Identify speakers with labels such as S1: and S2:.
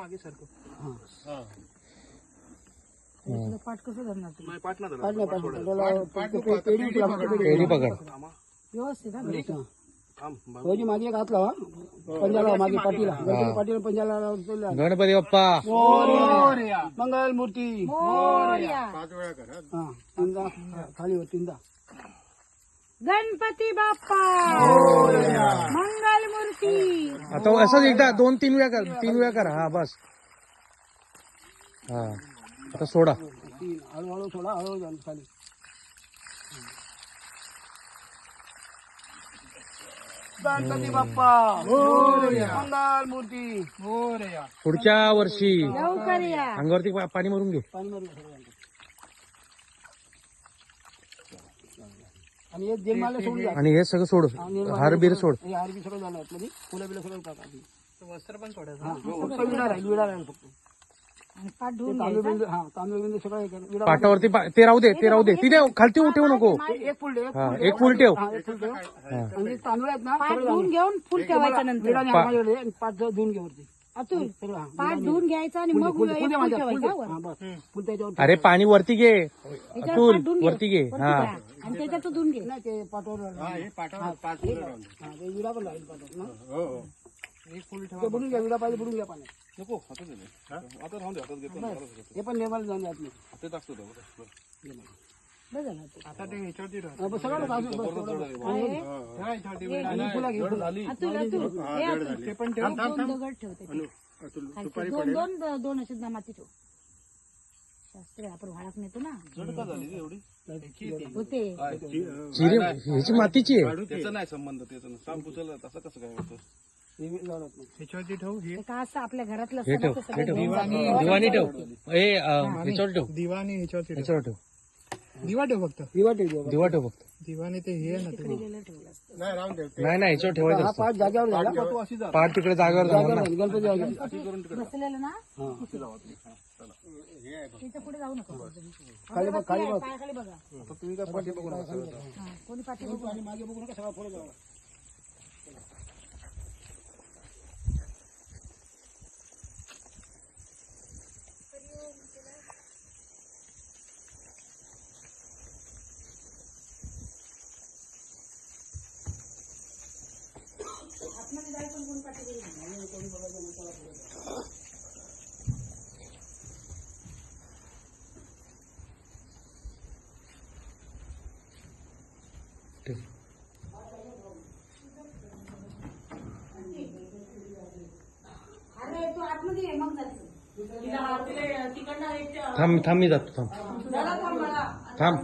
S1: मागे सारखं.
S2: पाठ कसं धरणार तुम्ही?
S1: ना
S3: पेढी
S4: पकड
S2: व्यवस्थित हा
S3: मागे हात पंजाला मागे पाठीला गणपती पाटीला पंजाला.
S4: गणपती बाप्पा.
S3: मोरया. मंगल मूर्ती. हा खाली हो तीनदा.
S2: गणपती बाप्पा! मंगल मूर्ती
S4: आता असंच एकदा दोन तीन वेळा कर तीन वेळा करा. हा बस. हा. आता सोडा.
S3: तीन हळूहळू थोडा हळूहळू खाली गणपती बाप्पा! मंगल मूर्ती
S1: मोरया.
S4: पुढच्या वर्षी.
S2: लवकर या.
S4: अंगावरती पा- पाणी मारून घे
S3: पाणी मारून घ्या सगळ्यांना. आणि हे सोडून
S4: आणि हे सगळं सोड. हार बीर सोड.
S3: हे आरबी सगळं आतमध्ये फुलं बिलं सगळं टाका आधी.
S1: वस्त्र पण सोडायचं
S3: हा, फक्त विडा राहील विडा राहील फक्त.
S2: आणि पाठ
S3: ते
S2: धुवून
S3: तांदूळ
S2: घ्यायचा.
S3: बिंदू हा तांदूळ बिंदू सगळं हे कर. विडा
S4: पाटावरती पा- ते राहू दे ते राहू दे. तिथे खालती ठेवू नको.
S3: एक- एक फुल ठेव, एक
S4: हा
S3: फुल
S4: एक फुल ठेव.
S3: हा, एक फुल ठेव. तांदूळ आहेत ना
S2: पाठ
S3: सगळं
S2: धुवून घेऊन फुल ठेवायचं नंतर.
S3: विडा नाही माझ्याकडे आणि पाच जण धुवून घे वरती.
S2: अतुल
S3: सगळं हा.
S2: पाठ धुवून घ्यायचा आणि मग
S3: फुल
S2: एक
S3: फुल दे
S2: फुल
S3: माझ्या फुल दे.
S2: ठेवायचा. वर.
S3: हा, बस. फुल त्याच्यावर
S4: अरे पाणी वरती घे. अतुल वरती घे.
S2: वरती
S4: हा.
S2: घ्या. आणि त्याच्यात धुवून घे
S3: नाही ते पाठवर राहिलं. हा, ते विडा पण पाठवर ना
S1: एक फुल ठेवा
S3: ते बुडून घ्या विडा पाहिजे बुडून घ्या पाण्यात
S1: नको हातात दे ना. आता राहून दे हातात घेतो
S3: हे पण लेवल जाऊन जात नाही
S1: हातात टाकतो तो. बरं.
S2: बस झालं ते.
S1: आता ते ह्याच्यावरती राहतं.
S3: हा, बस सगळं टाकून बस तेवढं.
S2: आहे.
S1: ठेवा ह्याच्यावरती.
S3: आणि फुलं घे फुलं.
S2: अतुल अतुल हे अतुल
S1: ते पण ठेव
S2: एक दोन दगड ठेवते खालचे. दोन दोन दोन असे माती ठेव शास्त्री आपण वाळक नेतो ना.
S1: जड का झाली रे एवढी?
S2: होते.
S4: चिरी ह्याची मातीची आहे.
S1: त्याचा नाही संबंध त्याचा नाही. सांग तसं कसं काय होतं?
S3: हे.
S1: ह्याच्यावरती ठेव हे.
S2: ते का असं आपल्या घरातलं
S4: हे ठेव हे ठेव.
S2: सगळं घेऊन जातो.
S4: दिवाणी ठेव. ए अं, ह्याच्यावर ठेव.
S1: दिवाणी ह्याच्यावरती
S4: ह्याच्यावर ठेव.
S1: दिवा ठेव फक्त.
S3: दिवा ठेव दिवा.
S4: दिवा ठेव फक्त.
S1: दिवाणी ते हे ना.
S4: नाही नाही ह्याच्यावर ठेवायचं
S3: हा
S4: असतं
S3: पाच जागेवर झाला
S4: पाठ तिकडे जागेवर जाणार ना.
S3: गणपती
S2: बसलेलं ना?
S3: हा.
S2: पुढे जाऊ नका.
S3: खाली बघ खाली बघ.
S2: पायाखाली बघा.
S1: आता तुम्ही काय पाठी बघू नका
S2: कोणी पाठी बघू
S3: आणि मागे बघू नका सगळं पुढे जाऊ
S4: ठेव.
S2: अरे तू आतमध्ये ये, मग जायचं
S4: थांब थांब मी जातो थांब थांब